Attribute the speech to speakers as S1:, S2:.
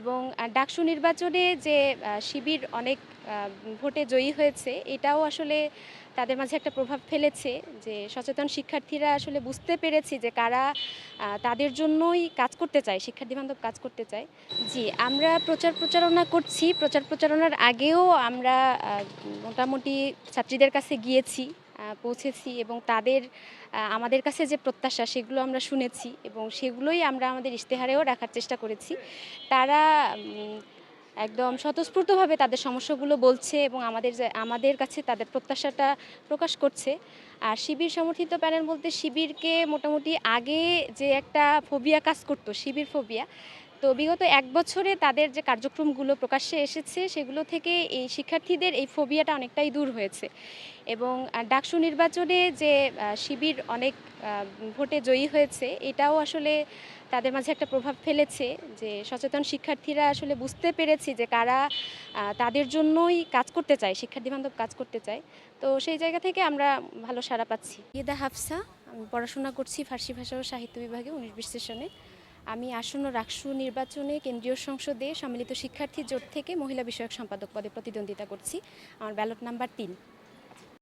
S1: এবং ডাকসু নির্বাচনে যে শিবির অনেক ভোটে জয়ী হয়েছে, এটাও আসলে তাদের মাঝে একটা প্রভাব ফেলেছে যে, সচেতন শিক্ষার্থীরা আসলে বুঝতে পেরেছি যে, কারা তাদের জন্যই কাজ করতে চায়, শিক্ষার্থী বান্ধব কাজ করতে চায়। জি, আমরা প্রচার প্রচারণা করছি, প্রচার প্রচারণার আগেও আমরা মোটামুটি ছাত্রীদের কাছে গিয়েছি। পৌঁছেছি এবং তাদের আমাদের কাছে যে প্রত্যাশা সেগুলো আমরা শুনেছি এবং সেগুলোই আমরা আমাদের ইশতেহারেও রাখার চেষ্টা করেছি। তারা একদম স্বতঃস্ফূর্তভাবে তাদের সমস্যাগুলো বলছে এবং আমাদের আমাদের কাছে তাদের প্রত্যাশাটা প্রকাশ করছে। আর শিবির সমর্থিত প্যানেল বলতে শিবিরকে মোটামুটি আগে যে একটা ফোবিয়া কাজ করতো, শিবির ফোবিয়া তো বিগত এক বছরে তাদের যে কার্যক্রমগুলো প্রকাশ্যে এসেছে, সেগুলো থেকে এই শিক্ষার্থীদের এই ফোবিয়াটা অনেকটাই দূর হয়েছে। এবং ডাকসু নির্বাচনে যে শিবির অনেক ভোটে জয়ী হয়েছে, এটাও আসলে তাদের মাঝে একটা প্রভাব ফেলেছে যে, সচেতন শিক্ষার্থীরা আসলে বুঝতে পেরেছি যে কারা তাদের জন্যই কাজ করতে চায়, শিক্ষার্থী বান্ধব কাজ করতে চায়। তো সেই জায়গা থেকে আমরা ভালো সাড়া পাচ্ছি। ইয়েদা হাফসা, আমি পড়াশোনা করছি ফার্সি ভাষা ও সাহিত্য বিভাগে উনিশ বিশ সেশনে। আমি আসন্ন রাকসু নির্বাচনে কেন্দ্রীয় সংসদে সম্মিলিত শিক্ষার্থী জোট থেকে মহিলা বিষয়ক সম্পাদক পদে প্রতিদ্বন্দ্বিতা করছি। আমার ব্যালট নাম্বার তিন।